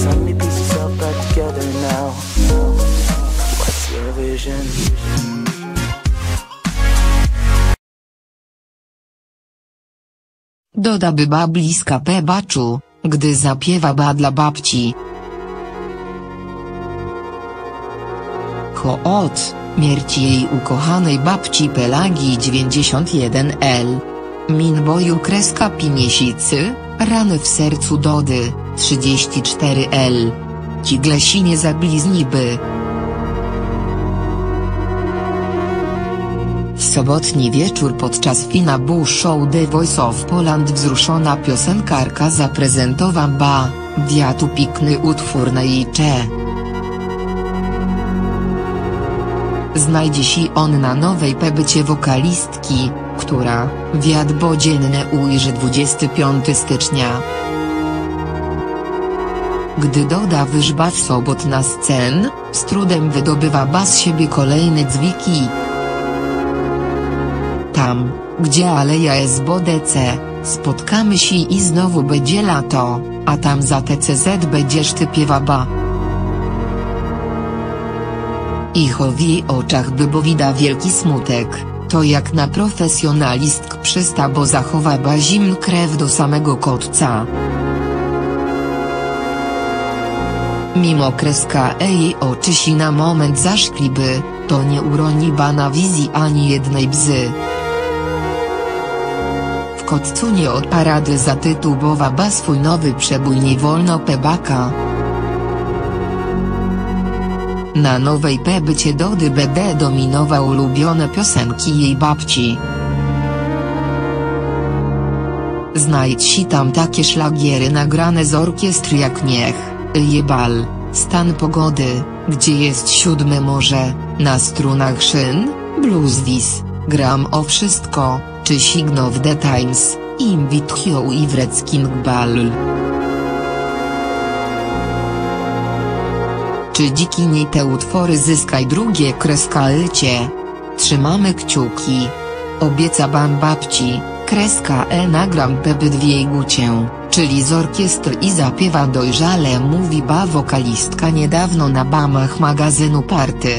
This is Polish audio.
Back together now. What's your vision? Doda byba bliska pebaczu, gdy zapiewa ba dla babci. Hoot, mierci jej ukochanej babci Pelagii 91L. Minboju kreska pimiesicy, rany w sercu Dody, 34L. Ciglesinie zablizniby. W sobotni wieczór podczas finabu show The Voice of Poland wzruszona piosenkarka zaprezentowała wiatu pikny utwór na jej cze. Znajdzie się on na nowej pebycie wokalistki, która, wiat bodzienne ujrzy 25 stycznia. Gdy Doda wyżba sobot na scen, z trudem wydobywa bas siebie kolejne dzwiki. Tam, gdzie aleja SBDC, spotkamy się i znowu będzie lato, a tam za TCZ będzie sztypiewa ba. Icho w jej oczach bybowida wielki smutek, to jak na profesjonalistk przysta bo zachowa ba zimn krew do samego kotca. Mimo kreska jej oczy si na moment zaszkliby, to nie uroni ba na wizji ani jednej bzy. W kotcu nie od parady zatytułowa ba swój nowy przebój nie wolno pebaka. Na nowej pebycie Dody BD dominował ulubione piosenki jej babci. Znajdź si tam takie szlagiery nagrane z orkiestry jak Niech, Jebal, Stan Pogody, Gdzie jest siódme morze, Na strunach szyn, Blueswis, Gram o wszystko, czy Signo w The Times, Invitio i Wrecking Ball. Czy dziki nie te utwory zyskaj drugie kreska lycie? Trzymamy kciuki. Obieca bam babci, kreska e nagram peby dwie gucię, czyli z orkiestry i zapiewa dojrzale mówi ba wokalistka niedawno na bamach magazynu Party.